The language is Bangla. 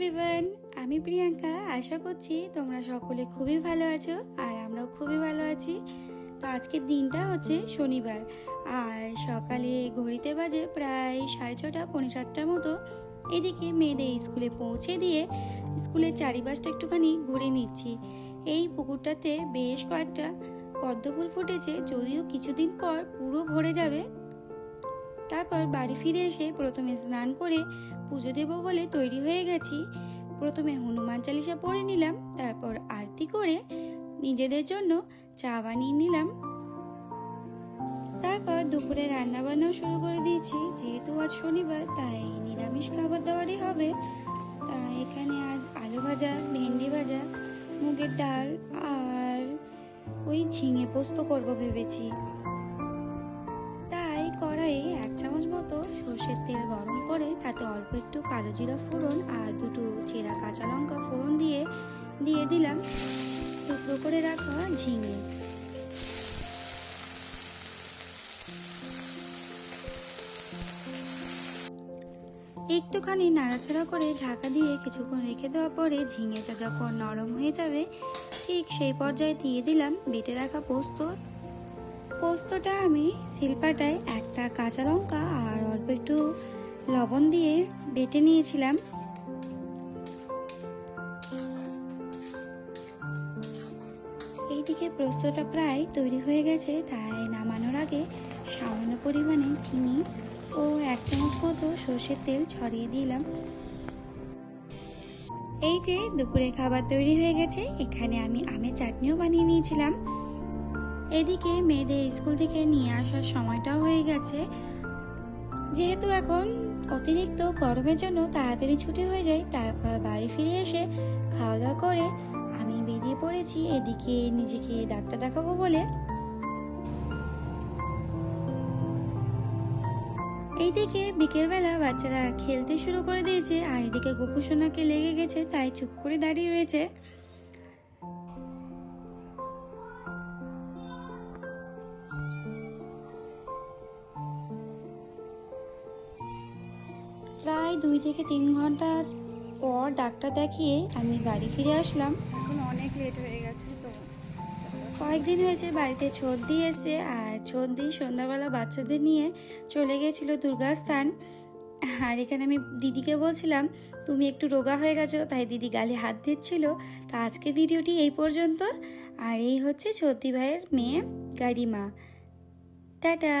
এভরিওয়ান আমি প্রিয়াঙ্কা, আশা করছি তোমরা সকলে খুবই ভালো আছো আর আমরাও খুবই ভালো আছি। তো আজকের দিনটা হচ্ছে শনিবার। আর সকালে ঘড়িতে বাজে প্রায় সাড়ে ছটা, পৌনে সাতটার মতো। এদিকে মেয়েদের স্কুলে পৌঁছে দিয়ে স্কুলের চারিপাশটা একটুখানি ঘুরে নিচ্ছি। এই পুকুরটাতে বেশ কয়েকটা পদ্ম ফুল ফুটেছে, যদিও কিছুদিন পর পুরো ভরে যাবে। তারপর বাড়ি ফিরে এসে প্রথমে স্নান করে পুজো দেবো বলে তৈরি হয়ে গেছি। প্রথমে হনুমান চালিসা পড়ে নিলাম, তারপর আরতি করে নিজেদের জন্য চা বানিয়ে নিলাম। তারপর দুপুরে রান্না বান্নাও শুরু করে দিয়েছি। যেহেতু আজ শনিবার, তাই নিরামিষ খাবার দাবারই হবে। তা এখানে আজ আলু ভাজা, ভেন্ডি ভাজা, মুগের ডাল আর ওই ঝিঙে পোস্ত করব ভেবেছি। কড়াইয়ে এক চামচ মতো সর্ষের তেল গরম করে তাতে অল্প একটু কালো জিরা ফোড়ন আর দুটো চেরা কাঁচা লঙ্কা ফোড়ন দিয়ে দিয়ে দিলাম। টুকরো করে রাখা ঝিঙে। একটুখানি নাড়াচাড়া করে ঢাকা দিয়ে কিছুক্ষণ রেখে দেওয়ার পরে ঝিঙেটা যখন নরম হয়ে যাবে, ঠিক সেই পর্যায়ে দিয়ে দিলাম বেটে রাখা পোস্ত। পোস্তটা আমি শিলপাটায় একটা কাঁচা লঙ্কা আর অল্প একটু লবণ দিয়ে বেটে নিয়েছিলাম। এইদিকে পোস্তটা প্রায় তৈরি হয়ে গেছে, তাই নামানোর আগে সামান্য পরিমাণে চিনি ও এক চামচ মতো সর্ষের তেল ছড়িয়ে দিলাম। এই যে দুপুরে খাবার তৈরি হয়ে গেছে, এখানে আমি আমের চাটনিও বানিয়ে নিয়েছিলাম। এদিকে মেয়েদের স্কুল থেকে নিয়ে আসার সময়টাও হয়ে গেছে। যেহেতু এখন অতিরিক্ত গরমের জন্য তাড়াতাড়ি ছুটি হয়ে যায় তারপর বাড়ি ফিরে এসে খাওয়া দাওয়া করে আমি বেরিয়ে পড়েছি। এদিকে নিজেকে ডাক্তার দেখাবো বলে। এইদিকে বিকেলবেলা বাচ্চারা খেলতে শুরু করে দিয়েছে, আর এদিকে গোপুসোনাকে লেগে গেছে, তাই চুপ করে দাঁড়িয়ে রয়েছে। প্রায় দুই থেকে তিন ঘণ্টা পর ডাক্তার দেখিয়ে আমি বাড়ি ফিরে আসলাম। এখন অনেক লেট হয়ে গেছে তো। কয়েকদিন হয়েছে বাড়িতে ছর্দি এসে আর ছর্দি সন্ধ্যাবেলা বাচ্চাদের নিয়ে চলে গেছিল দুর্গাস্থান। আর এখানে আমি দিদিকে বলছিলাম তুমি একটু রোগা হয়ে গেছো তাই দিদি গালে হাত দিচ্ছিল। তা আজকে ভিডিওটি এই পর্যন্ত। আর এই হচ্ছে ছর্দি ভাইয়ের মেয়ে গাড়িমা টাটা!